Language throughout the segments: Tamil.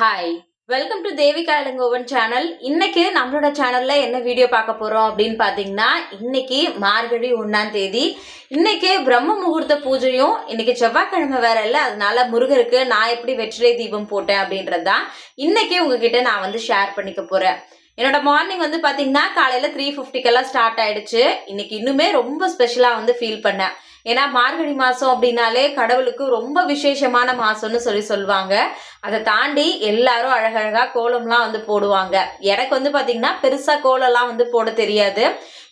Hi welcome to Devika Elangovan channel இன்னைக்கு நம்மளோட சேனல்ல என்ன வீடியோ பார்க்க போறோம் அப்படின்னு பாத்தீங்கன்னா இன்னைக்கு மார்கழி ஒன்னாம் தேதி. இன்னைக்கு பிரம்ம முகூர்த்த பூஜையும் இன்னைக்கு செவ்வாய்க்கிழமை வேற இல்லை அதனால முருகருக்கு நான் எப்படி வெற்றிலை தீபம் போட்டேன் அப்படின்றது தான் இன்னைக்கு உங்ககிட்ட நான் வந்து ஷேர் பண்ணிக்க போறேன். என்னோட மார்னிங் வந்து பாத்தீங்கன்னா காலையில த்ரீ ஃபிஃப்டிக்கெல்லாம் ஸ்டார்ட் ஆயிடுச்சு. இன்னைக்கு இன்னுமே ரொம்ப ஸ்பெஷலா வந்து ஃபீல் பண்ணேன். ஏன்னா மார்கழி மாதம் அப்படின்னாலே கடவுளுக்கு ரொம்ப விசேஷமான மாசம்னு சொல்லி சொல்லுவாங்க. அதை தாண்டி எல்லாரும் அழகழகாக கோலம்லாம் வந்து போடுவாங்க. எனக்கு வந்து பார்த்திங்கன்னா பெருசாக கோலம்லாம் வந்து போட தெரியாது.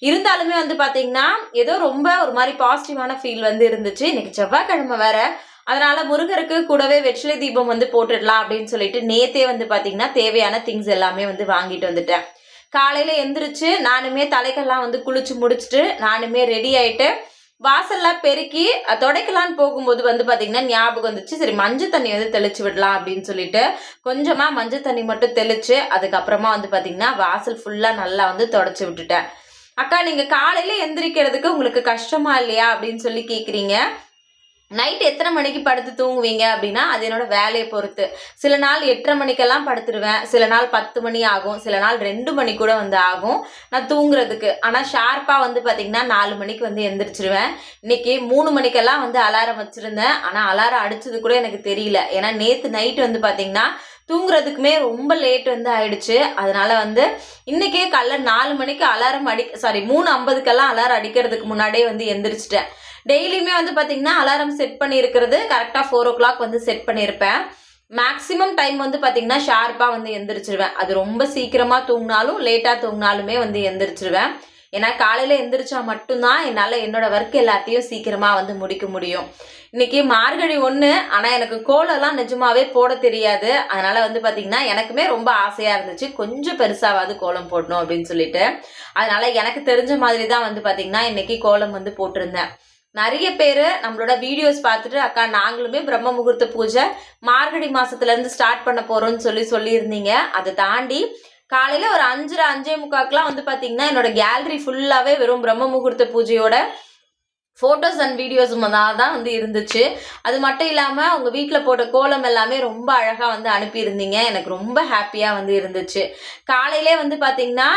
இருந்தாலுமே வந்து பார்த்திங்கன்னா ஏதோ ரொம்ப ஒரு மாதிரி பாசிட்டிவான ஃபீல் வந்து இருந்துச்சு. இன்னைக்கு செவ்வாய்க்கிழமை வேற. அதனால முருகருக்கு கூடவே வெற்றிலை தீபம் வந்து போட்டுடலாம் அப்படின்னு சொல்லிட்டு நேத்தே வந்து பார்த்தீங்கன்னா தேவையான திங்ஸ் எல்லாமே வந்து வாங்கிட்டு வந்துட்டேன். காலையில எந்திரிச்சு நானுமே தலைக்கெல்லாம் வந்து குளிச்சு முடிச்சுட்டு நானுமே ரெடி ஆயிட்டு வாசல்லாம் பெருக்கி துடைக்கலான்னு போகும்போது வந்து பார்த்தீங்கன்னா ஞாபகம் வந்துச்சு. சரி மஞ்சள் தண்ணி வந்து தெளிச்சு விடலாம் அப்படின்னு சொல்லிட்டு கொஞ்சமாக மஞ்சள் தண்ணி மட்டும் தெளிச்சு அதுக்கப்புறமா வந்து பார்த்தீங்கன்னா வாசல் ஃபுல்லாக நல்லா வந்து தொடச்சி விட்டுட்டேன். அக்கா நீங்கள் காலையில் எந்திரிக்கிறதுக்கு உங்களுக்கு கஷ்டமா இல்லையா அப்படின்னு சொல்லி கேட்குறீங்க நைட் எத்தனை மணிக்கு படுத்து தூங்குவீங்க அப்படின்னா அது என்னோட வேலையை பொறுத்து. சில நாள் எட்டரை மணிக்கெல்லாம் படுத்துருவேன். சில நாள் பத்து மணி ஆகும். சில நாள் ரெண்டு மணி கூட வந்து ஆகும். நான் தூங்குறதுக்கு. ஆனால் ஷார்ப்பாக வந்து பார்த்தீங்கன்னா நாலு மணிக்கு வந்து எந்திரிச்சிருவேன். இன்னைக்கு மூணு மணிக்கெல்லாம் வந்து அலாரம் வச்சுருந்தேன். ஆனால் அலாரம் அடிச்சது கூட எனக்கு தெரியல. ஏன்னா நேற்று நைட் வந்து பார்த்தீங்கன்னா தூங்குறதுக்குமே ரொம்ப லேட் வந்து ஆயிடுச்சு. அதனால வந்து இன்னைக்கே காலைல நாலு மணிக்கு அலாரம் அடி சாரி மூணு ஐம்பதுக்கெல்லாம் அலாரம் அடிக்கிறதுக்கு முன்னாடியே வந்து எந்திரிச்சிட்டேன். டெய்லியுமே வந்து பார்த்தீங்கன்னா அலாரம் செட் பண்ணியிருக்கிறது. கரெக்டாக ஃபோர் ஓ கிளாக் வந்து செட் பண்ணியிருப்பேன். மேக்ஸிமம் டைம் வந்து பார்த்தீங்கன்னா ஷார்ப்பாக வந்து எந்திரிச்சிருவேன். அது ரொம்ப சீக்கிரமாக தூங்கினாலும் லேட்டாக தூங்கினாலுமே வந்து எந்திரிச்சிருவேன். ஏன்னா காலையில் எந்திரிச்சா மட்டும்தான் என்னால் என்னோட ஒர்க் எல்லாத்தையும் சீக்கிரமாக வந்து முடிக்க முடியும். இன்னைக்கு மார்கழி ஒன்று ஆனால் எனக்கு கோலம்லாம் நிஜமாவே போட தெரியாது. அதனால் வந்து பார்த்திங்கன்னா எனக்குமே ரொம்ப ஆசையாக இருந்துச்சு. கொஞ்சம் பெருசாவது கோலம் போடணும் அப்படின்னு சொல்லிட்டு. அதனால் எனக்கு தெரிஞ்ச மாதிரி தான் வந்து பார்த்திங்கன்னா இன்னைக்கு கோலம் வந்து போட்டிருந்தேன். நிறைய பேர் நம்மளோட வீடியோஸ் பார்த்துட்டு அக்கா நாங்களுமே பிரம்ம முகூர்த்த பூஜை மார்கழி மாதத்துலேருந்து ஸ்டார்ட் பண்ண போகிறோம்னு சொல்லி சொல்லியிருந்தீங்க. அதை தாண்டி காலையில் ஒரு அஞ்சரை அஞ்சே முக்காக்கெலாம் வந்து பார்த்தீங்கன்னா என்னோட கேலரி ஃபுல்லாகவே வெறும் பிரம்ம முகூர்த்த பூஜையோட ஃபோட்டோஸ் அண்ட் வீடியோஸ் தான் வந்து இருந்துச்சு. அது மட்டும் இல்லாமல் உங்கள் வீட்டில் போட்ட கோலம் எல்லாமே ரொம்ப அழகாக வந்து அனுப்பியிருந்தீங்க. எனக்கு ரொம்ப ஹாப்பியாக வந்து இருந்துச்சு. காலையிலே வந்து பார்த்தீங்கன்னா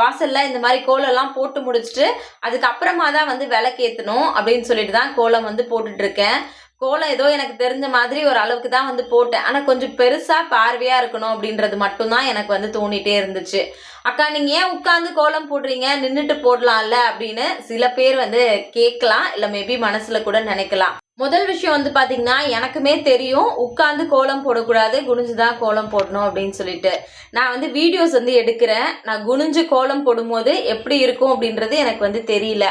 வாசலில் இந்த மாதிரி கோலம்லாம் போட்டு முடிச்சுட்டு அதுக்கப்புறமா தான் வந்து விளக்கேற்றணும் அப்படின்னு சொல்லிட்டு தான் கோலம் வந்து போட்டுட்ருக்கேன். கோலம் ஏதோ எனக்கு தெரிஞ்ச மாதிரி ஒரு அளவுக்கு தான் வந்து போட்டேன். ஆனால் கொஞ்சம் பெருசாக பார்வையாக இருக்கணும் அப்படின்றது மட்டும்தான் எனக்கு வந்து தோணிகிட்டே இருந்துச்சு. அக்கா நீங்கள் ஏன் உட்காந்து கோலம் போடுறீங்க? நின்றுட்டு போடலாம்ல அப்படின்னு சில பேர் வந்து கேட்கலாம். இல்லை மேபி மனசில் கூட நினைக்கலாம். முதல் விஷயம் வந்து பாத்தீங்கன்னா எனக்குமே தெரியும். உட்காந்து கோலம் போடக்கூடாது. குனிஞ்சு தான் கோலம் போடணும் அப்படின்னு சொல்லிட்டு. நான் வந்து வீடியோஸ் வந்து எடுக்கிறேன். நான் குனிஞ்சு கோலம் போடும்போது எப்படி இருக்கும் அப்படின்றது எனக்கு வந்து தெரியல.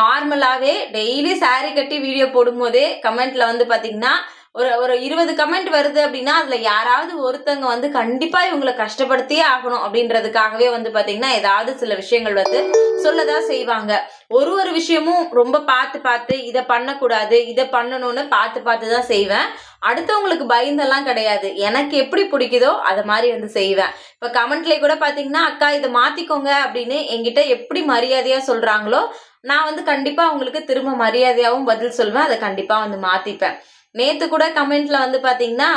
நார்மலாகவே டெய்லி சாரி கட்டி வீடியோ போடும்போதே கமெண்ட்ல வந்து பாத்தீங்கன்னா ஒரு ஒரு இருபது கமெண்ட் வருது அப்படின்னா அதுல யாராவது ஒருத்தங்க வந்து கண்டிப்பா இவங்களை கஷ்டப்படுத்தியே ஆகணும் அப்படின்றதுக்காகவே வந்து பாத்தீங்கன்னா ஏதாவது சில விஷயங்கள் வந்து சொல்லதான் செய்வாங்க. ஒரு ஒரு விஷயமும் ரொம்ப பார்த்து பார்த்து இதை பண்ணக்கூடாது இதை பண்ணணும்னு பார்த்து பார்த்து தான் செய்வேன். அடுத்தவங்களுக்கு பயந்தெல்லாம் கிடையாது. எனக்கு எப்படி பிடிக்குதோ அதை மாதிரி வந்து செய்வேன். இப்போ கமெண்ட்லேயே கூட பார்த்தீங்கன்னா அக்கா இதை மாற்றிக்கோங்க அப்படின்னு என்கிட்ட எப்படி மரியாதையாக சொல்கிறாங்களோ நான் வந்து கண்டிப்பாக அவங்களுக்கு திரும்ப மரியாதையாகவும் பதில் சொல்வேன். அதை கண்டிப்பாக வந்து மாற்றிப்பேன் நேற்று கூட கமெண்ட்ல வந்து பார்த்தீங்கன்னா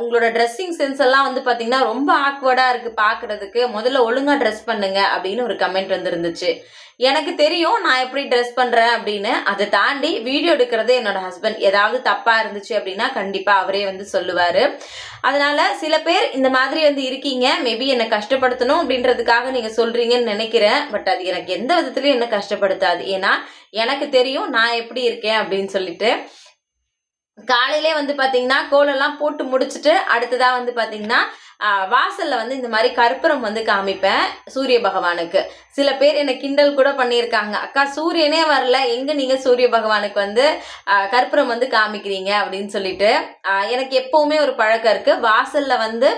உங்களோட ட்ரெஸ்ஸிங் சென்ஸ் எல்லாம் வந்து பார்த்தீங்கன்னா ரொம்ப ஆக்வர்டாக இருக்குது பார்க்குறதுக்கு முதல்ல ஒழுங்காக ட்ரெஸ் பண்ணுங்க அப்படின்னு ஒரு கமெண்ட் வந்துருந்துச்சு. எனக்கு தெரியும் நான் எப்படி ட்ரெஸ் பண்ணுறேன் அப்படின்னு. அதை தாண்டி வீடியோ எடுக்கிறது என்னோட ஹஸ்பண்ட் ஏதாவது தப்பாக இருந்துச்சு அப்படின்னா கண்டிப்பாக அவரே வந்து சொல்லுவார். அதனால சில பேர் இந்த மாதிரி வந்து இருக்கீங்க. மேபி என்னை கஷ்டப்படுத்தணும் அப்படின்றதுக்காக நீங்கள் சொல்கிறீங்கன்னு நினைக்கிறேன். பட் அது எனக்கு எந்த விதத்துலையும் என்ன கஷ்டப்படுத்தாது. ஏன்னா எனக்கு தெரியும் நான் எப்படி இருக்கேன் அப்படின்னு சொல்லிட்டு. காலையிலே வந்து பார்த்தீங்கன்னா கோலம்லாம் போட்டு முடிச்சுட்டு அடுத்ததாக வந்து பார்த்தீங்கன்னா வாசலில் வந்து இந்த மாதிரி கற்பூரம் வந்து காமிப்பேன் சூரிய பகவானுக்கு. சில பேர் என்னை கிண்டல் கூட பண்ணியிருக்காங்க. அக்கா சூரியனே வரல. எங்கே நீங்கள் சூரிய பகவானுக்கு வந்து கற்பூரம் வந்து காமிக்கிறீங்க? அப்படின்னு சொல்லிட்டு எனக்கு எப்போவுமே ஒரு பழக்கம் இருக்குது வாசலில் வந்து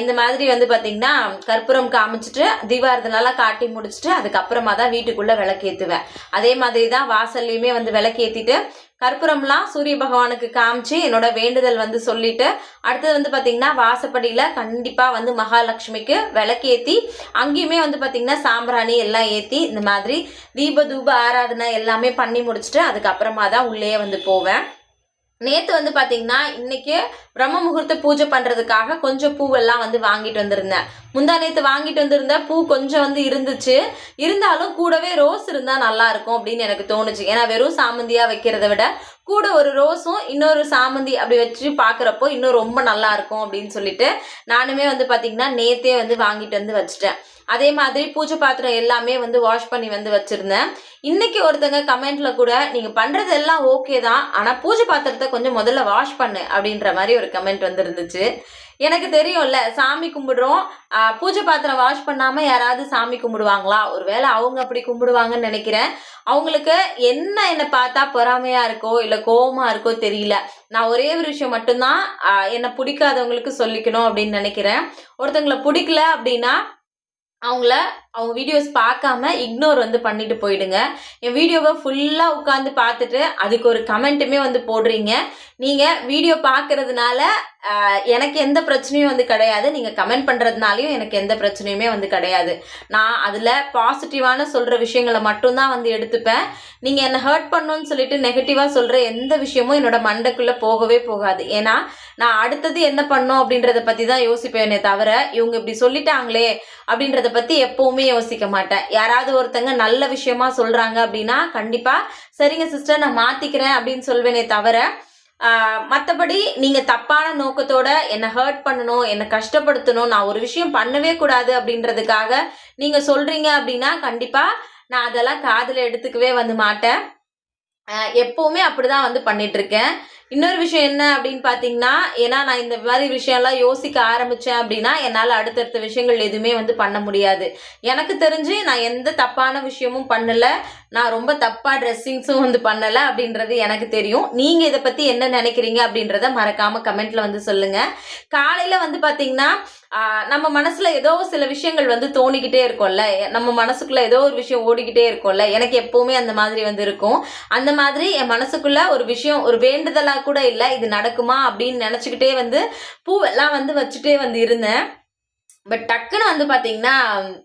இந்த மாதிரி வந்து பார்த்திங்கன்னா கற்பூரம் காமிச்சிட்டு தீபாரதனால காட்டி முடிச்சுட்டு அதுக்கப்புறமா தான் வீட்டுக்குள்ளே விளக்கேற்றுவேன் அதே மாதிரி தான் வாசல்லையுமே வந்து விளக்கேற்றிட்டு கற்பூரம்லாம் சூரிய பகவானுக்கு காமிச்சு என்னோட வேண்டுதல் வந்து சொல்லிட்டு அடுத்தது வந்து பார்த்தீங்கன்னா வாசப்படியில் கண்டிப்பாக வந்து மகாலட்சுமிக்கு விளக்கேற்றி அங்கேயுமே வந்து பார்த்தீங்கன்னா சாம்பிராணி எல்லாம் ஏற்றி இந்த மாதிரி தீப தூப ஆராதனை எல்லாமே பண்ணி முடிச்சுட்டு அதுக்கப்புறமா தான் உள்ளே வந்து போவேன். நேற்று வந்து பார்த்தீங்கன்னா இன்றைக்கி பிரம்ம முகூர்த்த பூஜை பண்ணுறதுக்காக கொஞ்சம் பூவெல்லாம் வந்து வாங்கிட்டு வந்திருந்தேன். முந்தா நேற்று வாங்கிட்டு வந்திருந்த பூ கொஞ்சம் வந்து இருந்துச்சு. இருந்தாலும் கூடவே ரோஸ் இருந்தால் நல்லா இருக்கும் அப்படின்னு எனக்கு தோணுச்சு. ஏன்னா வெறும் சாமந்தியாக வைக்கிறத விட கூட ஒரு ரோஸும் இன்னொரு சாமந்தி அப்படி வச்சு பார்க்குறப்போ இன்னும் ரொம்ப நல்லா இருக்கும் அப்படின்னு சொல்லிட்டு நானுமே வந்து பார்த்திங்கன்னா நேத்தே வந்து வாங்கிட்டு வந்து வச்சுட்டேன். அதே மாதிரி பூஜை பாத்திரம் எல்லாமே வந்து வாஷ் பண்ணி வந்து வச்சுருந்தேன். இன்னைக்கு ஒருத்தங்க கமெண்ட்ல கூட நீங்கள் பண்ணுறது எல்லாம் ஓகே தான் ஆனால் பூஜை பாத்திரத்தை கொஞ்சம் முதல்ல வாஷ் பண்ணு அப்படின்ற மாதிரி ஒரு கமெண்ட் வந்து இருந்துச்சு எனக்கு தெரியும்ல சாமி கும்பிடுறோம். பூஜை பாத்திரம் வாஷ் பண்ணாமல் யாராவது சாமி கும்பிடுவாங்களா? ஒருவேளை அவங்க அப்படி கும்பிடுவாங்கன்னு நினைக்கிறேன். அவங்களுக்கு என்ன என்னை பார்த்தா பொறாமையா இருக்கோ இல்லை கோபமாக இருக்கோ தெரியல. நான் ஒரே ஒரு விஷயம் மட்டும்தான் என்னை பிடிக்காதவங்களுக்கு சொல்லிக்கணும் அப்படின்னு நினைக்கிறேன். ஒருத்தவங்களை பிடிக்கல அப்படின்னா அவங்கள அவங்க வீடியோஸ் பார்க்காம இக்னோர் வந்து பண்ணிட்டு போயிடுங்க. என் வீடியோவை ஃபுல்லாக உட்காந்து பார்த்துட்டு அதுக்கு ஒரு கமெண்ட்டுமே வந்து போடுறீங்க. நீங்கள் வீடியோ பார்க்கறதுனால எனக்கு எந்த பிரச்சனையும் வந்து கிடையாது. நீங்கள் கமெண்ட் பண்ணுறதுனாலையும் எனக்கு எந்த பிரச்சனையுமே வந்து கிடையாது. நான் அதில் பாசிட்டிவான சொல்கிற விஷயங்களை மட்டும்தான் வந்து எடுத்துப்பேன். நீங்கள் என்னை ஹர்ட் பண்ணணும்னு சொல்லிட்டு நெகட்டிவாக சொல்கிற எந்த விஷயமும் என்னோட மண்டக்குள்ளே போகவே போகாது. ஏன்னா நான் அடுத்தது என்ன பண்ணோம் அப்படின்றத பற்றி தான் யோசிப்பேனே தவிர இவங்க இப்படி சொல்லிட்டாங்களே அப்படின்றத பற்றி எப்போவுமே யோசிக்க மாட்டேன். யாராவது ஒருத்தங்க நல்ல விஷயமா சொல்கிறாங்க அப்படின்னா கண்டிப்பாக சரிங்க சிஸ்டர் நான் மாற்றிக்கிறேன் அப்படின்னு சொல்வேனே தவிர மற்றபடி நீங்கள் தப்பான நோக்கத்தோட என்னை ஹர்ட் பண்ணணும் என்னை கஷ்டப்படுத்தணும் நான் ஒரு விஷயம் பண்ணவே கூடாது அப்படின்றதுக்காக நீங்கள் சொல்கிறீங்க அப்படின்னா கண்டிப்பாக நான் அதெல்லாம் காதில் எடுத்துக்கவே வந்து மாட்டேன். எப்போவுமே அப்படி அப்படிதான் வந்து பண்ணிகிட்ருக்கேன் இன்னொரு விஷயம் என்ன அப்படின்னு பார்த்தீங்கன்னா ஏன்னா நான் இந்த மாதிரி விஷயம்லாம் யோசிக்க ஆரம்பித்தேன் அப்படின்னா என்னால் அடுத்தடுத்த விஷயங்கள் எதுவுமே வந்து பண்ண முடியாது. எனக்கு தெரிஞ்சு நான் எந்த தப்பான விஷயமும் பண்ணலை. நான் ரொம்ப தப்பாக ட்ரெஸ்ஸிங்ஸும் வந்து பண்ணலை அப்படின்றது எனக்கு தெரியும். நீங்கள் இதை பற்றி என்ன நினைக்கிறீங்க அப்படின்றத மறக்காமல் கமெண்ட்டில் வந்து சொல்லுங்கள் காலையில் வந்து பார்த்தீங்கன்னா நம்ம மனசுல ஏதோ சில விஷயங்கள் வந்து தோணிக்கிட்டே இருக்கும்ல. நம்ம மனசுக்குள்ள ஏதோ ஒரு விஷயம் ஓடிக்கிட்டே இருக்கும்ல. எனக்கு எப்பவுமே அந்த மாதிரி வந்து இருக்கும். அந்த மாதிரி என் மனசுக்குள்ள ஒரு விஷயம் ஒரு வேண்டுதலா கூட இல்லை இது நடக்குமா அப்படின்னு நினச்சிக்கிட்டே வந்து பூவெல்லாம் வந்து வச்சுட்டே வந்து இருந்தேன். பட் டக்குன்னு வந்து பார்த்தீங்கன்னா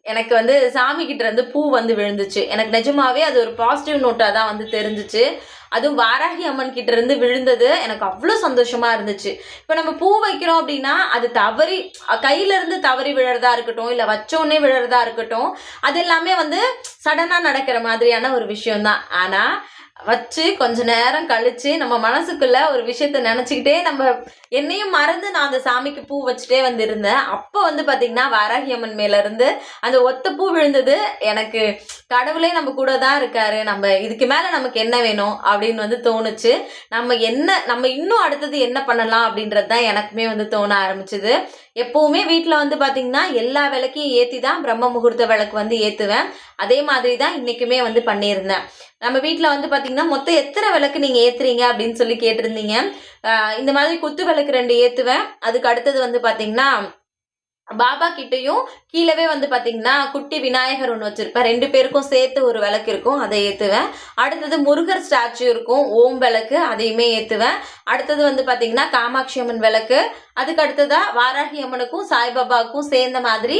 எனக்கு வந்து சாமி கிட்ட இருந்து பூ வந்து விழுந்துச்சு. எனக்கு நிஜமாவே அது ஒரு பாசிட்டிவ் நோட்டாக தான் வந்து தெரிஞ்சிச்சு. அதுவும் வாராகி அம்மன் கிட்ட இருந்து விழுந்தது. எனக்கு அவ்வளோ சந்தோஷமா இருந்துச்சு. இப்போ நம்ம பூ வைக்கிறோம் அப்படின்னா அது தவறி கையில இருந்து தவறி விழறதா இருக்கட்டும் இல்லை வச்சோன்னே விழறதா இருக்கட்டும் அது எல்லாமே வந்து சடனாக நடக்கிற மாதிரியான ஒரு விஷயம்தான். ஆனால் வச்சு கொஞ்ச நேரம் கழிச்சு நம்ம மனசுக்குள்ள ஒரு விஷயத்த நினச்சிக்கிட்டே நம்ம என்னையும் மறந்து நான் அந்த சாமிக்கு பூ வச்சுட்டே வந்து இருந்தேன் அப்போ வந்து பார்த்தீங்கன்னா வாராகியம்மன் மேலேருந்து அந்த ஒத்த பூ விழுந்தது. எனக்கு கடவுளே நம்ம கூட தான் இருக்காரு. நம்ம இதுக்கு மேலே நமக்கு என்ன வேணும் அப்படின்னு வந்து தோணுச்சு. நம்ம என்ன நம்ம இன்னும் அடுத்தது என்ன பண்ணலாம் அப்படின்றது தான் எனக்குமே வந்து தோண ஆரம்பிச்சுது. எப்போவுமே வீட்டில் வந்து பார்த்தீங்கன்னா எல்லா விளக்கையும் ஏற்றி தான் பிரம்ம முகூர்த்த விளக்கு வந்து ஏற்றுவேன் அதே மாதிரி தான் இன்றைக்குமே வந்து பண்ணியிருந்தேன். நம்ம வீட்டில் வந்து பார்த்தீங்கன்னா மொத்தம் எத்தனை விளக்கு நீங்கள் ஏற்றுறீங்க அப்படின்னு சொல்லி கேட்டிருந்தீங்க. இந்த மாதிரி குத்து விளக்கு ரெண்டு ஏற்றுவேன் அதுக்கு அடுத்தது வந்து பார்த்தீங்கன்னா பாபா கிட்டேயும் கீழவே வந்து பார்த்தீங்கன்னா குட்டி விநாயகர் ஒன்று வச்சுருப்பேன் ரெண்டு பேருக்கும் சேர்த்து ஒரு விளக்கு இருக்கும் அதை ஏற்றுவேன் அடுத்தது முருகர் ஸ்டாச்சு இருக்கும் ஓம் விளக்கு அதையுமே ஏற்றுவேன் அடுத்தது வந்து பார்த்தீங்கன்னா காமாட்சி அம்மன் விளக்கு. அதுக்கு அடுத்ததாக வாராகி அம்மனுக்கும் சாய்பாபாவுக்கும் சேர்ந்த மாதிரி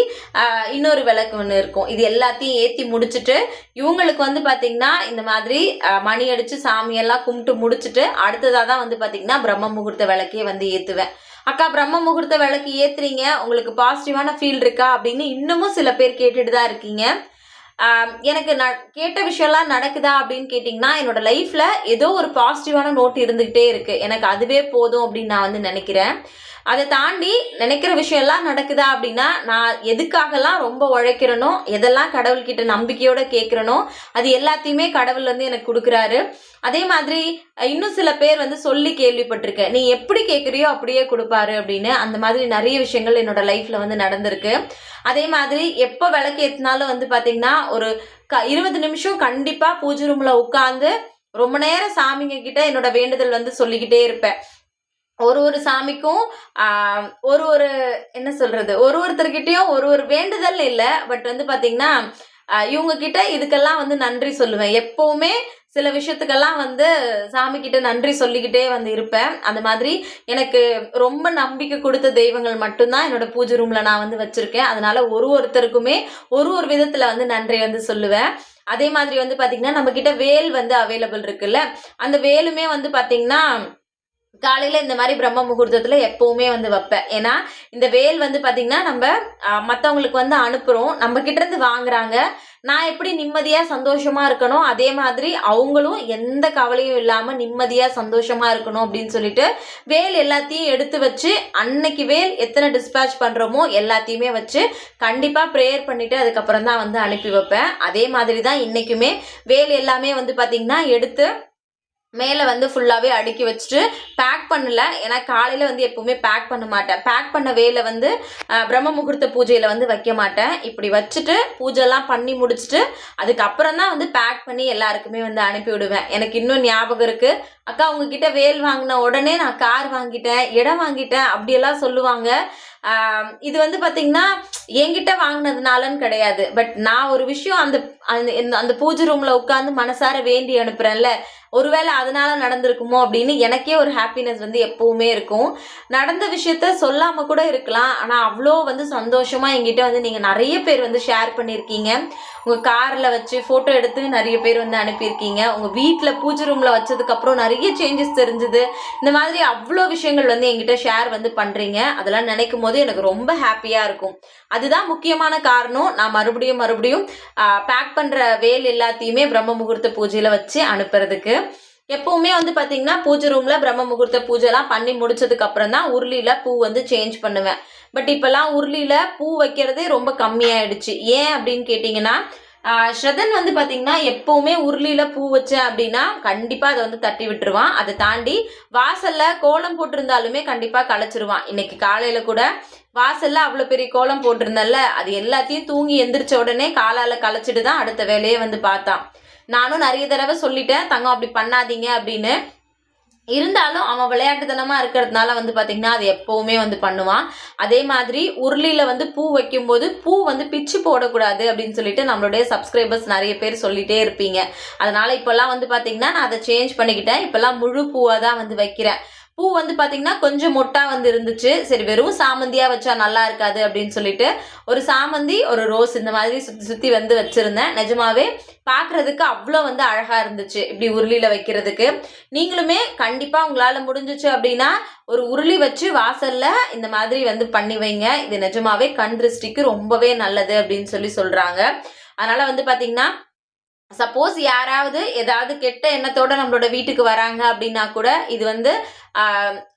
இன்னொரு விளக்கு ஒன்று இருக்கும். இது எல்லாத்தையும் ஏற்றி முடிச்சுட்டு இவங்களுக்கு வந்து பார்த்தீங்கன்னா இந்த மாதிரி மணி அடித்து சாமியெல்லாம் கும்பிட்டு முடிச்சுட்டு அடுத்ததாக தான் வந்து பார்த்தீங்கன்னா பிரம்ம முகூர்த்த விளக்கே வந்து ஏற்றுவேன் அக்கா பிரம்ம முகூர்த்த விளக்கு ஏத்துறீங்க. உங்களுக்கு பாசிட்டிவான ஃபீல் இருக்கா அப்படின்னு இன்னமும் சில பேர் கேட்டுட்டு தான் இருக்கீங்க. எனக்கு நான் கேட்ட விஷயம்லாம் நடக்குதா அப்படின்னு கேட்டிங்கன்னா என்னோட லைஃப்பில் ஏதோ ஒரு பாசிட்டிவான நோட் இருந்துக்கிட்டே இருக்குது எனக்கு அதுவே போதும் அப்படின்னு நான் வந்து நினைக்கிறேன். அதை தாண்டி நினைக்கிற விஷயம்லாம் நடக்குதா அப்படின்னா நான் எதுக்காகலாம் ரொம்ப உழைக்கிறனோ எதெல்லாம் கடவுள்கிட்ட நம்பிக்கையோட கேட்குறனோ அது எல்லாத்தையுமே கடவுள் வந்து எனக்கு கொடுக்குறாரு. அதே மாதிரி இன்னும் சில பேர் வந்து சொல்லி கேள்விப்பட்டிருக்கேன் நீ எப்படி கேட்குறியோ அப்படியே கொடுப்பாரு அப்படின்னு. அந்த மாதிரி நிறைய விஷயங்கள் என்னோட லைஃப்பில் வந்து நடந்திருக்கு. அதே மாதிரி எப்போ விளக்கு ஏற்றினாலும் வந்து பார்த்தீங்கன்னா ஒரு க இருபது நிமிஷம் கண்டிப்பாக பூஜை ரூமில் உட்காந்து ரொம்ப நேரம் சாமிங்க கிட்ட என்னோட வேண்டுதல் வந்து சொல்லிக்கிட்டே இருப்பேன். ஒரு ஒரு சாமிக்கும் ஒரு ஒரு என்ன சொல்றது ஒரு ஒருத்தர்கிட்டயும் ஒரு ஒரு வேண்டுதல் இல்லை. பட் வந்து பார்த்தீங்கன்னா இவங்க கிட்ட இதுக்கெல்லாம் வந்து நன்றி சொல்லுவேன். எப்பவுமே சில விஷயத்துக்கெல்லாம் வந்து சாமி கிட்ட நன்றி சொல்லிக்கிட்டே வந்து இருப்பேன். அந்த மாதிரி எனக்கு ரொம்ப நம்பிக்கை கொடுத்த தெய்வங்கள் மட்டும்தான் என்னோட பூஜை ரூம்ல நான் வந்து வச்சிருக்கேன். அதனால ஒரு ஒருத்தருக்குமே ஒரு ஒரு விதத்துல வந்து நன்றி வந்து சொல்லுவேன். அதே மாதிரி வந்து பாத்தீங்கன்னா நம்ம கிட்ட வேல் வந்து அவைலபிள் இருக்குல்ல. அந்த வேலுமே வந்து பாத்தீங்கன்னா காலையில் இந்த மாதிரி பிரம்ம முகூர்த்தத்தில் எப்போவுமே வந்து வைப்பேன். ஏன்னா இந்த வேல் வந்து பார்த்திங்கன்னா நம்ம மற்றவங்களுக்கு வந்து அனுப்புகிறோம் நம்ம கிட்டேருந்து வாங்குறாங்க. நான் எப்படி நிம்மதியாக சந்தோஷமாக இருக்கணும்? அதே மாதிரி அவங்களும் எந்த கவலையும் இல்லாமல் நிம்மதியாக சந்தோஷமாக இருக்கணும் அப்படின்னு சொல்லிட்டு வேல் எல்லாத்தையும் எடுத்து வச்சு அன்னைக்கு வேல் எத்தனை டிஸ்பேச் பண்ணுறோமோ எல்லாத்தையுமே வச்சு கண்டிப்பாக ப்ரேயர் பண்ணிவிட்டு அதுக்கப்புறம் தான் வந்து அனுப்பி வைப்பேன். அதே மாதிரி தான் இன்றைக்குமே வேல் எல்லாமே வந்து பார்த்திங்கன்னா எடுத்து மேலே வந்து ஃபுல்லாகவே அடுக்கி வச்சுட்டு பேக் பண்ணல. ஏன்னா காலையில் வந்து எப்போவுமே பேக் பண்ண மாட்டேன். பேக் பண்ண வேலை வந்து பிரம்ம முகூர்த்த பூஜையில் வந்து வைக்க மாட்டேன். இப்படி வச்சுட்டு பூஜைலாம் பண்ணி முடிச்சுட்டு அதுக்கப்புறம் தான் வந்து பேக் பண்ணி எல்லாருக்குமே வந்து அனுப்பி விடுவேன். எனக்கு இன்னும் ஞாபகம் இருக்குது அக்கா உங்ககிட்ட வேல் வாங்கின உடனே நான் கார் வாங்கிட்டேன் இடம் வாங்கிட்டேன் அப்படியெல்லாம் சொல்லுவாங்க. இது வந்து பார்த்திங்கன்னா என்கிட்ட வாங்கினதுனாலன்னு கிடையாது. பட் நான் ஒரு விஷயம் அந்த அந்த இந்த- அந்த பூஜை ரூமில் உட்காந்து மனசார வேண்டி அனுப்புகிறேன்ல ஒருவேளை அதனால நடந்திருக்குமோ அப்படின்னு எனக்கே ஒரு ஹாப்பினஸ் வந்து எப்பவுமே இருக்கும். நடந்த விஷயத்த சொல்லாம கூட இருக்கலாம். ஆனால் அவ்வளோ வந்து சந்தோஷமா என்கிட்ட வந்து நீங்கள் நிறைய பேர் வந்து ஷேர் பண்ணியிருக்கீங்க. உங்கள் காரில் வச்சு ஃபோட்டோ எடுத்து நிறைய பேர் வந்து அனுப்பியிருக்கீங்க. உங்கள் வீட்டில் பூஜை ரூமில் வச்சதுக்கப்புறம் நிறைய சேஞ்சஸ் தெரிஞ்சுது. இந்த மாதிரி அவ்வளோ விஷயங்கள் வந்து எங்கிட்ட ஷேர் வந்து பண்ணுறீங்க அதெல்லாம் நினைக்கும் போது எனக்கு ரொம்ப ஹாப்பியாக இருக்கும். அதுதான் முக்கியமான காரணம். நான் மறுபடியும் மறுபடியும் பேக் பண்ணுற வேல் எல்லாத்தையுமே பிரம்ம முகூர்த்த பூஜையில் வச்சு அனுப்புறதுக்கு. எப்பவுமே வந்து பார்த்தீங்கன்னா பூஜை ரூமில் பிரம்ம முகூர்த்த பூஜைலாம் பண்ணி முடிச்சதுக்கு அப்புறம் தான் உருளியில் பூ வந்து சேஞ்ச் பண்ணுவேன். பட் இப்போல்லாம் உருளியில் பூ வைக்கிறதே ரொம்ப கம்மியாயிடுச்சு. ஏன் அப்படின்னு கேட்டிங்கன்னா ஸ்ரதன் வந்து பார்த்தீங்கன்னா எப்போவுமே உருளியில் பூ வச்சேன் அப்படின்னா கண்டிப்பாக அதை வந்து தட்டி விட்டுருவான். அதை தாண்டி வாசலில் கோலம் போட்டிருந்தாலுமே கண்டிப்பாக களைச்சிருவான். இன்னைக்கு காலையில் கூட வாசலில் அவ்வளோ பெரிய கோலம் போட்டிருந்தேன்ல அது எல்லாத்தையும் தூங்கி எந்திரிச்ச உடனே காலால் களைச்சிட்டு தான் அடுத்த வேலையை வந்து பார்த்தான். நானும் நிறைய தடவை சொல்லிட்டேன் தங்கம் அப்படி பண்ணாதீங்க அப்படின்னு. இருந்தாலும் அவன் விளையாட்டுத்தனமாக இருக்கிறதுனால வந்து பார்த்திங்கன்னா அது எப்போவுமே வந்து பண்ணுவான். அதே மாதிரி உருளியில் வந்து பூ வைக்கும்போது பூ வந்து பிச்சு போடக்கூடாது அப்படின்னு சொல்லிட்டு நம்மளுடைய சப்ஸ்கிரைபர்ஸ் நிறைய பேர் சொல்லிகிட்டே இருப்பீங்க. அதனால் இப்போல்லாம் வந்து பார்த்திங்கன்னா நான் அதை சேஞ்ச் பண்ணிக்கிட்டேன். இப்போல்லாம் முழு பூவாக தான் வந்து வைக்கிறேன். பூ வந்து பார்த்திங்கன்னா கொஞ்சம் மொட்டா வந்து இருந்துச்சு. சரி வெறும் சாமந்தியாக வச்சா நல்லா இருக்காது அப்படின்னு சொல்லிட்டு ஒரு சாமந்தி ஒரு ரோஸ் இந்த மாதிரி சுற்றி சுற்றி வந்து வச்சுருந்தேன். நிஜமாவே பார்க்குறதுக்கு அவ்வளோ வந்து அழகாக இருந்துச்சு இப்படி உருளியில் வைக்கிறதுக்கு. நீங்களுமே கண்டிப்பாக உங்களால் முடிஞ்சிச்சு அப்படின்னா ஒரு உருளி வச்சு வாசலில் இந்த மாதிரி வந்து பண்ணி வைங்க. இது நிஜமாவே கண் திருஷ்டிக்கு ரொம்பவே நல்லது அப்படின்னு சொல்லி சொல்கிறாங்க அதனால் வந்து பார்த்திங்கன்னா சப்போஸ் யாராவது ஏதாவது கெட்ட எண்ணத்தோட நம்மளோட வீட்டுக்கு வராங்க அப்படின்னா கூட இது வந்து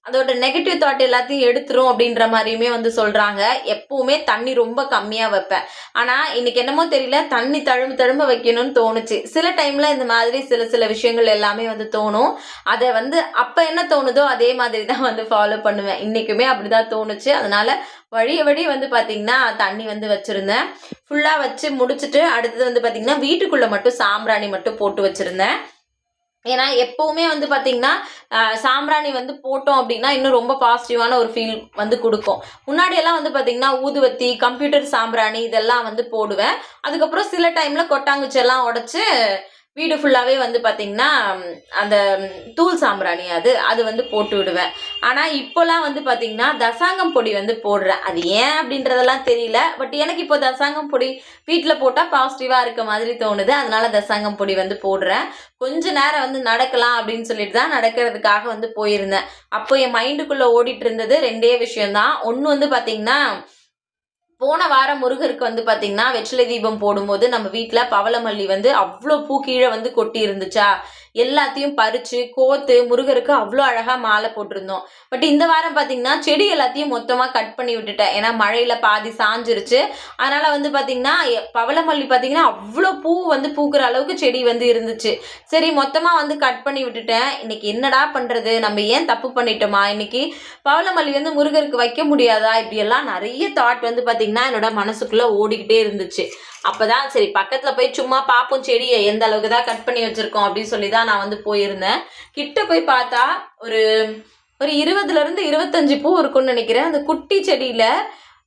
அதோட நெகட்டிவ் தாட் எல்லாத்தையும் எடுத்துரும் அப்படின்ற மாதிரியுமே வந்து சொல்கிறாங்க எப்பவுமே தண்ணி ரொம்ப கம்மியாக வைப்பேன். ஆனால் இன்னைக்கு என்னமோ தெரியல தண்ணி தழும்பு தழும்ப வைக்கணும்னு தோணுச்சு. சில டைமில் இந்த மாதிரி சில சில விஷயங்கள் எல்லாமே வந்து தோணும். அதை வந்து அப்போ என்ன தோணுதோ அதே மாதிரி தான் வந்து ஃபாலோ பண்ணுவேன். இன்றைக்குமே அப்படி தான் தோணுச்சு. அதனால் வழிய வழி வந்து பார்த்தீங்கன்னா தண்ணி வந்து வச்சுருந்தேன். ஃபுல்லாக வச்சு முடிச்சுட்டு அடுத்தது வந்து பார்த்திங்கன்னா வீட்டுக்குள்ளே மட்டும் சாம்பிராணி மட்டும் போட்டு வச்சுருந்தேன். ஏன்னா எப்போவுமே வந்து பார்த்திங்கன்னா சாம்பிராணி வந்து போட்டோம் அப்படின்னா இன்னும் ரொம்ப பாசிட்டிவான ஒரு ஃபீல் வந்து கொடுக்கும். முன்னாடியெல்லாம் வந்து பார்த்திங்கன்னா ஊதுவத்தி கம்ப்யூட்டர் சாம்பிராணி இதெல்லாம் வந்து போடுவேன். அதுக்கப்புறம் சில டைமில் கொட்டாங்குச்சி எல்லாம் உடச்சி வீடு ஃபுல்லாகவே வந்து பார்த்திங்கன்னா அந்த தூள் சாம்பிராணி அது அது வந்து போட்டு விடுவேன். ஆனால் இப்போலாம் வந்து பார்த்திங்கன்னா தசாங்கம் பொடி வந்து போடுறேன். அது ஏன் அப்படின்றதெல்லாம் தெரியல. பட் எனக்கு இப்போ தசாங்கம் பொடி வீட்டில் போட்டால் பாசிட்டிவாக இருக்க மாதிரி தோணுது. அதனால தசாங்கம் பொடி வந்து போடுறேன். கொஞ்ச நேரம் வந்து நடக்கலாம் அப்படின்னு சொல்லிட்டு தான் நடக்கிறதுக்காக வந்து போயிருந்தேன். அப்போ என் மைண்டுக்குள்ளே ஓடிட்டு இருந்தது ரெண்டே விஷயம்தான். ஒன்று வந்து பார்த்திங்கன்னா போன வாரம் முருகருக்கு வந்து பார்த்திங்கன்னா வெற்றிலை தீபம் போடும்போது நம்ம வீட்டில் பவளமல்லி வந்து அவ்வளோ பூ கீழே வந்து கொட்டி இருந்துச்சா எல்லாத்தையும் பறித்து கோத்து முருகருக்கு அவ்வளோ அழகாக மாலை போட்டிருந்தோம். பட் இந்த வாரம் பார்த்திங்கன்னா செடி எல்லாத்தையும் மொத்தமாக கட் பண்ணி விட்டுட்டேன். ஏன்னா மழையில் பாதி சாஞ்சிருச்சு. அதனால் வந்து பார்த்திங்கன்னா எ- பவளமல்லி பார்த்திங்கன்னா அவ்வளோ பூ வந்து பூக்கிற அளவுக்கு செடி வந்து இருந்துச்சு. சரி மொத்தமாக வந்து கட் பண்ணி விட்டுட்டேன். இன்னைக்கு என்னடா பண்ணுறது நம்ம ஏன் தப்பு பண்ணிட்டோமா? இன்னைக்கு பவளமல்லி வந்து முருகருக்கு வைக்க முடியாதா? இப்படியெல்லாம் நிறைய தாட் வந்து பார்த்திங்கன்னா என்னோட மனசுக்குள்ளே ஓடிக்கிட்டே இருந்துச்சு. அப்போதான் சரி பக்கத்தில் போய் சும்மா பார்ப்போம் செடியை எந்த அளவுக்கு தான் கட் பண்ணி வச்சுருக்கோம் அப்படின்னு சொல்லி தான் நான் வந்து போயிருந்தேன். கிட்ட போய் பார்த்தா ஒரு ஒரு இருபதுலேருந்து இருபத்தஞ்சு பூ இருக்கும்னு நினைக்கிறேன். அந்த குட்டி செடியில்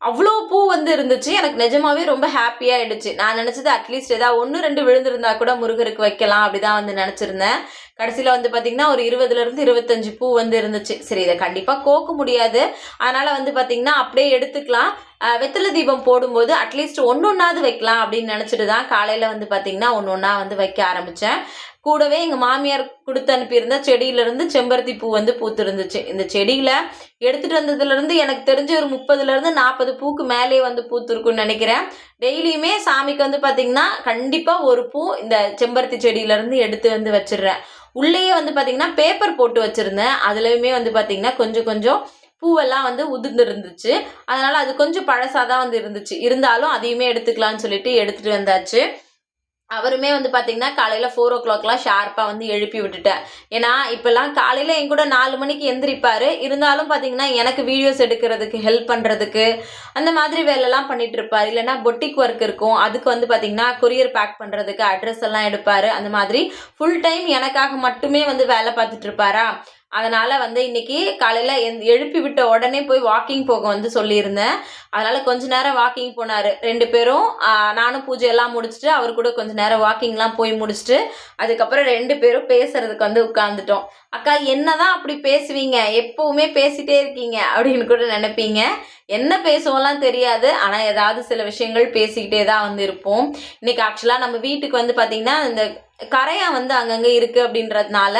அவ்வளோ பூ வந்து இருந்துச்சு. எனக்கு நிஜமாவே ரொம்ப ஹாப்பியாக ஆயிடுச்சு. நான் நினச்சது அட்லீஸ்ட் ஏதாவது ஒன்று ரெண்டு விழுந்திருந்தா கூட முருகருக்கு வைக்கலாம் அப்படிதான் வந்து நினச்சிருந்தேன். கடைசியில் வந்து பார்த்திங்கன்னா ஒரு இருபதுலேருந்து இருபத்தஞ்சு பூ வந்து இருந்துச்சு. சரி இதை கண்டிப்பாக கோக்க முடியாது. அதனால் வந்து பார்த்திங்கன்னா அப்படியே எடுத்துக்கலாம். வெத்தலை தீபம் போடும்போது அட்லீஸ்ட் ஒன்று ஒன்றாவது வைக்கலாம் அப்படின்னு நினச்சிட்டு தான் காலையில் வந்து பார்த்திங்கன்னா ஒன்று ஒன்றா வந்து வைக்க ஆரம்பித்தேன் கூடவே எங்கள் மாமியார் கொடுத்து அனுப்பியிருந்த செடியிலேருந்து செம்பருத்தி பூ வந்து பூத்துருந்துச்சு. இந்த செடியில் எடுத்துகிட்டு வந்ததுலேருந்து எனக்கு தெரிஞ்ச ஒரு முப்பதுலேருந்து நாற்பது பூக்கு மேலே வந்து பூத்துருக்குன்னு நினைக்கிறேன். டெய்லியுமே சாமிக்கு வந்து பார்த்திங்கன்னா கண்டிப்பாக ஒரு பூ இந்த செம்பருத்தி செடியிலேருந்து எடுத்து வந்து வச்சிடுறேன். உள்ளேயே வந்து பார்த்திங்கன்னா பேப்பர் போட்டு வச்சுருந்தேன். அதுலேயுமே வந்து பார்த்திங்கன்னா கொஞ்சம் கொஞ்சம் பூவெல்லாம் வந்து உதிர்ந்து இருந்துச்சு அதனால் அது கொஞ்சம் பழசாக தான் வந்து இருந்துச்சு. இருந்தாலும் அதையுமே எடுத்துக்கலாம்னு சொல்லிட்டு எடுத்துகிட்டு வந்தாச்சு. அவருமே வந்து பார்த்தீங்கன்னா காலையில் ஃபோர் ஓ கிளாக்லாம் ஷார்ப்பாக வந்து எழுப்பி விட்டுட்டேன் ஏன்னா இப்போல்லாம் காலையில் என் கூட நாலு மணிக்கு எந்திரிப்பார். இருந்தாலும் பார்த்தீங்கன்னா எனக்கு வீடியோஸ் எடுக்கிறதுக்கு ஹெல்ப் பண்ணுறதுக்கு அந்த மாதிரி வேலைலாம் பண்ணிகிட்டு இருப்பார் இல்லைன்னா பொட்டிக் ஒர்க் இருக்கும். அதுக்கு வந்து பார்த்தீங்கன்னா கொரியர் பேக் பண்ணுறதுக்கு அட்ரஸ் எல்லாம் எடுப்பார். அந்த மாதிரி ஃபுல் டைம் எனக்காக மட்டுமே வந்து வேலை பார்த்துட்டு இருப்பாரா? அதனால் வந்து இன்னைக்கு காலையில் எந் எழுப்பி விட்ட உடனே போய் வாக்கிங் போக வந்து சொல்லியிருந்தேன். அதனால் கொஞ்ச நேரம் வாக்கிங் போனார். ரெண்டு பேரும் நானும் பூஜை எல்லாம் முடிச்சுட்டு அவர் கூட கொஞ்ச நேரம் வாக்கிங்லாம் போய் முடிச்சுட்டு அதுக்கப்புறம் ரெண்டு பேரும் பேசுறதுக்கு வந்து உட்காந்துட்டோம் அக்கா என்னதான் அப்படி பேசுவீங்க? எப்பவுமே பேசிட்டே இருக்கீங்க. அப்படின்னு கூட நினைப்பீங்க. என்ன பேசுவோம்லாம் தெரியாது. ஆனால் ஏதாவது சில விஷயங்கள் பேசிக்கிட்டே தான் வந்து இருப்போம். இன்னைக்கு ஆக்சுவலாக நம்ம வீட்டுக்கு வந்து பார்த்திங்கன்னா இந்த கரையா வந்து அங்கங்கே இருக்குது அப்படின்றதுனால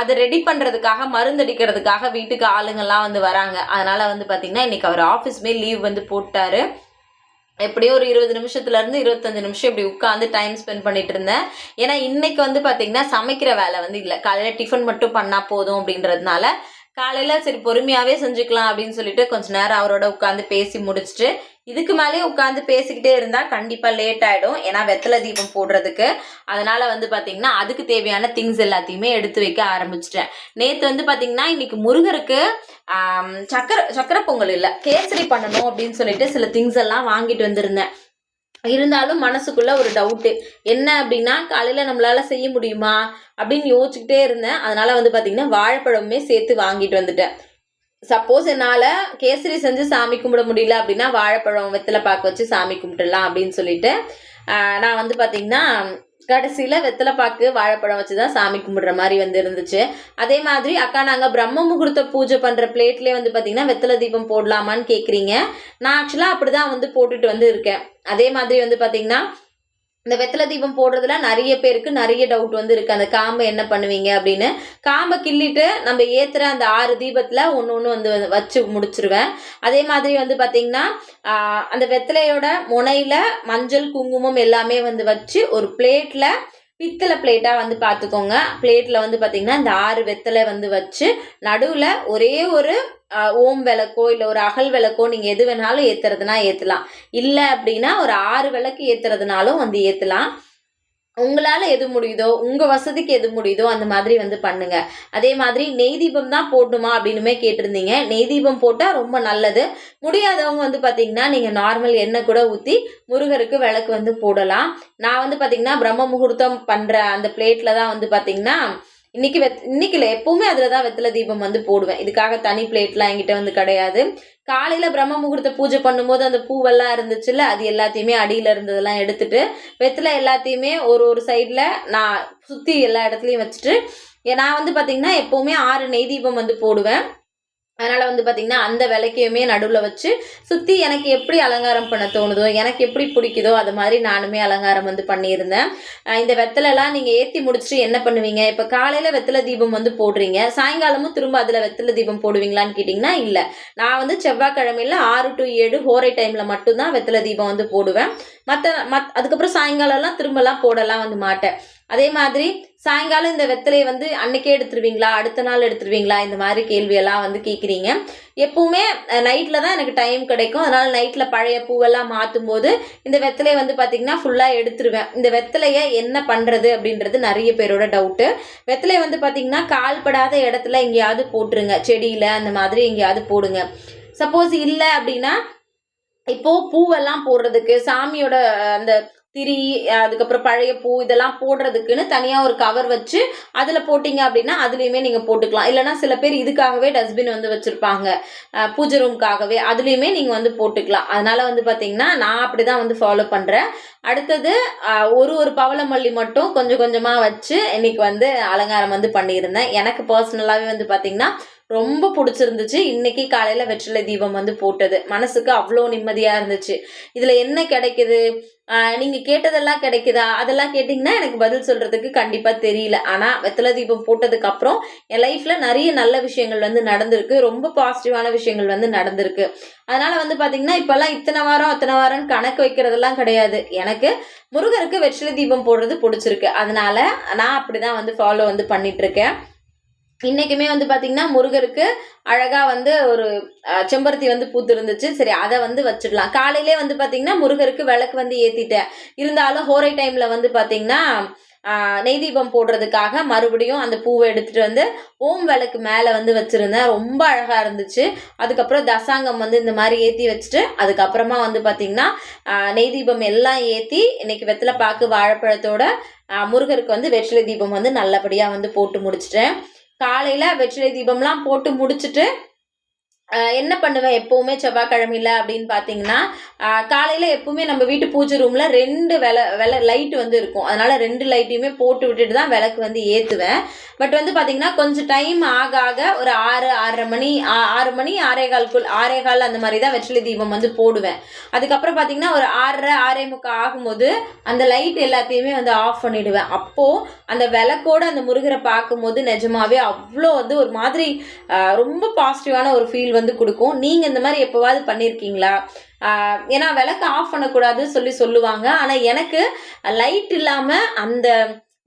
அதை ரெடி பண்ணுறதுக்காக மருந்தடிக்கிறதுக்காக வீட்டுக்கு ஆளுங்கள்லாம் வந்து வராங்க. அதனால் வந்து பார்த்திங்கன்னா இன்றைக்கி அவர் ஆஃபீஸ்மே லீவ் வந்து போட்டார். எப்படியோ ஒரு இருபது நிமிஷத்துலேருந்து இருபத்தஞ்சு நிமிஷம் இப்படி உட்காந்து டைம் ஸ்பெண்ட் பண்ணிட்டு இருந்தேன். ஏன்னா இன்னைக்கு வந்து பார்த்தீங்கன்னா சமைக்கிற வேலை வந்து இல்லை. காலையில் டிஃபன் மட்டும் பண்ணால் போதும் அப்படின்றதுனால காலையில் சரி பொறுமையாகவே செஞ்சுக்கலாம் அப்படின்னு சொல்லிட்டு கொஞ்ச நேரம் அவரோட உட்காந்து பேசி முடிச்சுட்டு இதுக்கு மேலேயே உட்காந்து பேசிக்கிட்டே இருந்தால் கண்டிப்பாக லேட் ஆகிடும் ஏன்னா வெத்தலை தீபம் போடுறதுக்கு. அதனால் வந்து பார்த்திங்கன்னா அதுக்கு தேவையான திங்ஸ் எல்லாத்தையுமே எடுத்து வைக்க ஆரம்பிச்சிட்டேன். நேற்று வந்து பார்த்திங்கன்னா இன்றைக்கி முருகருக்கு சக்கரை சக்கரை பொங்கல் இல்லை கேசரி பண்ணணும் அப்படின்னு சொல்லிட்டு சில திங்ஸ் எல்லாம் வாங்கிட்டு வந்திருந்தேன். இருந்தாலும் மனசுக்குள்ள ஒரு டவுட்டு என்ன அப்படின்னா காலையில் நம்மளால செய்ய முடியுமா? அப்படின்னு யோசிச்சுக்கிட்டே இருந்தேன். அதனால வந்து பார்த்தீங்கன்னா வாழைப்பழமுமே சேர்த்து வாங்கிட்டு வந்துட்டேன். சப்போஸ் என்னால் கேசரி செஞ்சு சாமி கும்பிட முடியல அப்படின்னா வாழைப்பழம் வெத்தலை பாக்கு வச்சு சாமி கும்பிட்டுடலாம் அப்படின்னு சொல்லிட்டு நான் வந்து பார்த்தீங்கன்னா கடைசியில் வெத்தலை பாக்கு வாழைப்பழம் வச்சு தான் சாமி கும்பிடுற மாதிரி வந்து இருந்துச்சு. அதே மாதிரி அக்கா நாங்கள் பிரம்ம முகூர்த்த பூஜை பண்ணுற பிளேட்லேயே வந்து பார்த்தீங்கன்னா வெத்தலை தீபம் போடலாமான்னு கேட்குறீங்க நான் ஆக்சுவலாக அப்படி தான் வந்து போட்டுட்டு வந்து இருக்கேன். அதே மாதிரி வந்து பார்த்தீங்கன்னா இந்த வெத்தலை தீபம் போடுறதுல நிறைய பேருக்கு நிறைய டவுட் வந்து இருக்கு. அந்த காம்பை என்ன பண்ணுவீங்க அப்படின்னு. காம்பை கிள்ளிட்டு நம்ம ஏத்துற அந்த ஆறு தீபத்தில் ஒன்று ஒன்று வந்து வச்சு முடிச்சிருவேன். அதே மாதிரி வந்து பார்த்தீங்கன்னா அந்த வெத்தலையோட முனையில் மஞ்சள் குங்குமம் எல்லாமே வந்து வச்சு ஒரு பிளேட்டில் பித்தளை பிளேட்டாக வந்து பார்த்துக்கோங்க பிளேட்டில் வந்து பார்த்தீங்கன்னா இந்த ஆறு வெத்தலை வந்து வச்சு நடுவில் ஒரே ஒரு ஓம் விளக்கோ இல்லை ஒரு அகல் விளக்கோ நீங்கள் எது வேணாலும் ஏற்றுறதுனா ஏற்றலாம் இல்லை அப்படின்னா ஒரு ஆறு விளக்கு ஏற்றுறதுனாலும் வந்து ஏற்றலாம் உங்களால் எது முடியுதோ உங்கள் வசதிக்கு எது முடியுதோ அந்த மாதிரி வந்து பண்ணுங்க. அதே மாதிரி நெய் தீபம் தான் போடணுமா அப்படின்னுமே கேட்டிருந்தீங்க. நெய் தீபம் போட்டால் ரொம்ப நல்லது. முடியாதவங்க வந்து பார்த்திங்கன்னா நீங்கள் நார்மல் எண்ணெய் கூட ஊற்றி முருகருக்கு விளக்கு வந்து போடலாம். நான் வந்து பார்த்தீங்கன்னா பிரம்ம முகூர்த்தம் பண்ணுற அந்த பிளேட்டில் தான் வந்து பார்த்திங்கன்னா இன்னைக்கு வெத் இன்னைக்கு இல்லை எப்பவுமே அதில் தான் வெத்தலை தீபம் வந்து போடுவேன். இதுக்காக தனி பிளேட்லாம் என்கிட்ட வந்து கிடையாது. காலையில் பிரம்ம முகூர்த்த பூஜை பண்ணும்போது அந்த பூவெல்லாம் இருந்துச்சுல்ல அது எல்லாத்தையுமே அடியில் இருந்ததெல்லாம் எடுத்துட்டு வெத்தலை எல்லாத்தையுமே ஒரு ஒரு சைடில் நான் சுற்றி எல்லா இடத்துலையும் வச்சுட்டு ஏ- நான் வந்து பார்த்திங்கன்னா எப்போவுமே ஆறு நெய் தீபம் வந்து போடுவேன். அதனால் வந்து பார்த்திங்கன்னா அந்த விளக்கையுமே நடுவில் வச்சு சுற்றி எனக்கு எப்படி அலங்காரம் பண்ண தோணுதோ எனக்கு எப்படி பிடிக்குதோ அது மாதிரி நானுமே அலங்காரம் வந்து பண்ணியிருந்தேன். இந்த வெத்தலைலாம் நீங்கள் ஏற்றி முடிச்சுட்டு என்ன பண்ணுவீங்க? இப்போ காலையில் வெத்தலை தீபம் வந்து போடுறீங்க. சாயங்காலமும் திரும்ப அதில் வெத்தலை தீபம் போடுவீங்களான்னு கேட்டிங்கன்னா இல்லை. நான் வந்து செவ்வாய்க்கிழமையில் ஆறு டு ஏழு ஹோரை டைமில் மட்டும்தான் வெத்தலை தீபம் வந்து போடுவேன். மற்ற மத் அதுக்கப்புறம் சாயங்காலம்லாம் திரும்பலாம் போடலாம் வந்து மாட்டேன். அதே மாதிரி சாயங்காலம் இந்த வெத்தலையை வந்து அன்னைக்கே எடுத்துருவீங்களா? அடுத்த நாள் எடுத்துருவீங்களா? இந்த மாதிரி கேள்வியெல்லாம் வந்து கேட்குறீங்க எப்பவுமே நைட்டில் தான் எனக்கு டைம் கிடைக்கும். அதனால் நைட்டில் பழைய பூவெல்லாம் மாற்றும் போது இந்த வெத்தலையை வந்து பார்த்திங்கன்னா ஃபுல்லாக எடுத்துருவேன். இந்த வெத்தலையை என்ன பண்ணுறது அப்படின்றது நிறைய பேரோட டவுட்டு வெத்தலையை வந்து பார்த்திங்கன்னா கால்படாத இடத்துல எங்கேயாவது போட்டுருங்க. செடியில் அந்த மாதிரி எங்கேயாவது போடுங்க. சப்போஸ் இல்லை அப்படின்னா இப்போது பூவெல்லாம் போடுறதுக்கு சாமியோட அந்த திரி அதுக்கப்புறம் பழைய பூ இதெல்லாம் போடுறதுக்குன்னு தனியாக ஒரு கவர் வச்சு அதில் போட்டிங்க அப்படின்னா அதுலேயுமே நீங்கள் போட்டுக்கலாம். இல்லைனா சில பேர் இதுக்காகவே டஸ்ட்பின் வந்து வச்சுருப்பாங்க. பூஜை ரூம்காகவே அதுலேயுமே நீங்கள் வந்து போட்டுக்கலாம். அதனால் வந்து பார்த்திங்கன்னா நான் அப்படி தான் வந்து ஃபாலோ பண்ணுறேன் அடுத்தது ஒரு ஒரு பவளமல்லி மட்டும் கொஞ்சம் கொஞ்சமாக வச்சு இன்னைக்கு வந்து அலங்காரம் வந்து பண்ணியிருந்தேன். எனக்கு பர்சனலாகவே வந்து பார்த்திங்கன்னா ரொம்ப பிடிச்சிருந்துச்சு. இன்னைக்கு காலையில் வெற்றிலை தீபம் வந்து போட்டது. மனசுக்கு அவ்வளோ நிம்மதியாக இருந்துச்சு. இதில் என்ன கிடைக்குது? நீங்கள் கேட்டதெல்லாம் கிடைக்குதா? அதெல்லாம் கேட்டிங்கன்னா எனக்கு பதில் சொல்கிறதுக்கு கண்டிப்பாக தெரியல. ஆனால் வெத்தலை தீபம் போட்டதுக்கப்புறம் என் லைஃப்பில் நிறைய நல்ல விஷயங்கள் வந்து நடந்திருக்கு. ரொம்ப பாசிட்டிவான விஷயங்கள் வந்து நடந்திருக்கு. அதனால் வந்து பார்த்திங்கன்னா இப்போல்லாம் இத்தனை வாரம் அத்தனை வாரம்னு கணக்கு வைக்கிறதெல்லாம் கிடையாது. எனக்கு முருகருக்கு வெற்றிலை தீபம் போடுறது பிடிச்சிருக்கு. அதனால நான் அப்படி தான் வந்து ஃபாலோ வந்து பண்ணிகிட்ருக்கேன் இன்றைக்குமே வந்து பார்த்திங்கன்னா முருகருக்கு அழகாக வந்து ஒரு செம்பருத்தி வந்து பூத்து இருந்துச்சு சரி அதை வந்து வச்சிடலாம். காலையிலே வந்து பார்த்திங்கன்னா முருகருக்கு விளக்கு வந்து ஏற்றிட்டேன் இருந்தாலும் ஹோரை டைமில் வந்து பார்த்திங்கன்னா நெய் தீபம் போடுறதுக்காக மறுபடியும் அந்த பூவை எடுத்துகிட்டு வந்து ஓம் விளக்கு மேலே வந்து வச்சுருந்தேன். ரொம்ப அழகாக இருந்துச்சு. அதுக்கப்புறம் தசாங்கம் வந்து இந்த மாதிரி ஏற்றி வச்சுட்டு அதுக்கப்புறமா வந்து பார்த்தீங்கன்னா நெய் தீபம் எல்லாம் ஏற்றி இன்னைக்கு வெத்தலை பாக்கு வாழைப்பழத்தோட முருகருக்கு வந்து வெற்றிலை தீபம் வந்து நல்லபடியாக வந்து போட்டு முடிச்சிட்டேன். காலையில் வெற்றிலை தீபம்லாம் போட்டு முடிச்சுட்டு ஆஹ் என்ன பண்ணுவேன் எப்போவுமே செவ்வாய்க்கிழமையில அப்படின்னு பார்த்தீங்கன்னா காலையில் எப்பவுமே நம்ம வீட்டு பூஜை ரூமில் ரெண்டு வில வில லைட் வந்து இருக்கும். அதனால் ரெண்டு லைட்டையுமே போட்டு விட்டுட்டு தான் விளக்கு வந்து ஏற்றுவேன் பட் வந்து பார்த்திங்கன்னா கொஞ்சம் டைம் ஆக ஆக ஒரு ஆறு ஆறரை மணி ஆறு மணி ஆறே கால்குள் ஆறே கால் அந்த மாதிரி தான் வெற்றிலை தீபம் வந்து போடுவேன். அதுக்கப்புறம் பார்த்திங்கன்னா ஒரு ஆறரை ஆறே முக்கால் ஆகும்போது அந்த லைட் எல்லாத்தையுமே வந்து ஆஃப் பண்ணிவிடுவேன் அப்போது அந்த விளக்கோட அந்த முருகரை பார்க்கும்போது நிஜமாவே அவ்வளோ வந்து ஒரு மாதிரி ரொம்ப பாசிட்டிவான ஒரு ஃபீல் வந்து கொடுக்கும். நீங்கள் இந்த மாதிரி எப்போவாவது பண்ணியிருக்கீங்களா ஏன்னா விளக்கு ஆஃப் பண்ணக்கூடாதுன்னு சொல்லி சொல்லுவாங்க. ஆனால் எனக்கு லைட் இல்லாமல் அந்த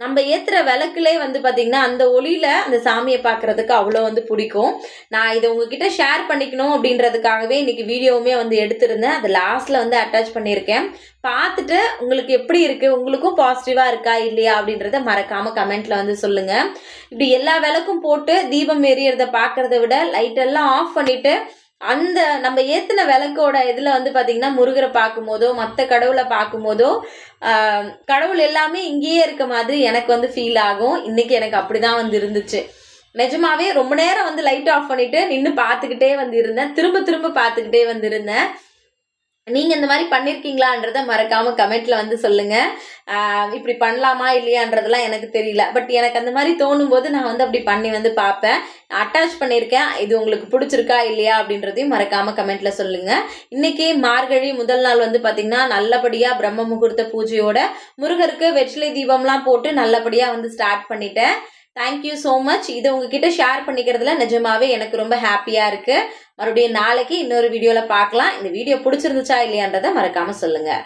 நம்ம ஏற்றுற விளக்குலே வந்து பார்த்திங்கன்னா அந்த ஒளியில் அந்த சாமியை பார்க்குறதுக்கு அவ்வளோ வந்து பிடிக்கும். நான் இதை உங்ககிட்ட ஷேர் பண்ணிக்கணும் அப்படின்றதுக்காகவே இன்றைக்கி வீடியோவுமே வந்து எடுத்திருந்தேன். அது லாஸ்ட்டில் வந்து அட்டாச் பண்ணியிருக்கேன். பார்த்துட்டு உங்களுக்கு எப்படி இருக்குது உங்களுக்கும் பாசிட்டிவாக இருக்கா இல்லையா அப்படின்றத மறக்காமல் கமெண்ட்டில் வந்து சொல்லுங்கள் இப்படி எல்லா விளக்கும் போட்டு தீபம் எரியறதை பார்க்குறத விட லைட்டெல்லாம் ஆஃப் பண்ணிவிட்டு அந்த நம்ம ஏத்தின விளக்கோட இதில் வந்து பார்த்திங்கன்னா முருகரை பார்க்கும்போதோ மற்ற கடவுளை பார்க்கும்போதோ கடவுள் எல்லாமே இங்கேயே இருக்க மாதிரி எனக்கு வந்து ஃபீல் ஆகும். இன்னைக்கு எனக்கு அப்படிதான் வந்து இருந்துச்சு. நிஜமாவே ரொம்ப நேரம் வந்து லைட் ஆஃப் பண்ணிட்டு நின்று பார்த்துக்கிட்டே வந்து இருந்தேன். திரும்ப திரும்ப பார்த்துக்கிட்டே வந்து இருந்தேன். நீங்க இந்த மாதிரி பண்ணிருக்கீங்களான்றத மறக்காம கமெண்ட்ல வந்து சொல்லுங்க. இப்படி பண்ணலாமா இல்லையான்றதெல்லாம் எனக்கு தெரியல. பட் எனக்கு அந்த மாதிரி தோணும் போது நான் வந்து அப்படி பண்ணி வந்து பார்ப்பேன். அட்டாச் பண்ணியிருக்கேன். இது உங்களுக்கு பிடிச்சிருக்கா இல்லையா அப்படின்றதையும் மறக்காம கமெண்ட்ல சொல்லுங்க. இன்னைக்கு மார்கழி முதல் நாள் வந்து பாத்தீங்கன்னா நல்லபடியா பிரம்ம முகூர்த்த பூஜையோட முருகருக்கு வெற்றிலை தீபம்லாம் போட்டு நல்லபடியா வந்து ஸ்டார்ட் பண்ணிட்டேன். தேங்க்யூ ஸோ மச் இதை உங்ககிட்ட ஷேர் பண்ணிக்கிறதுல நிஜமாவே எனக்கு ரொம்ப ஹாப்பியாக இருக்குது மறுபடியும் நாளைக்கு இன்னொரு வீடியோவில் பார்க்கலாம். இந்த வீடியோ பிடிச்சிருந்துச்சா இல்லையான்றதை மறக்காமல் சொல்லுங்கள்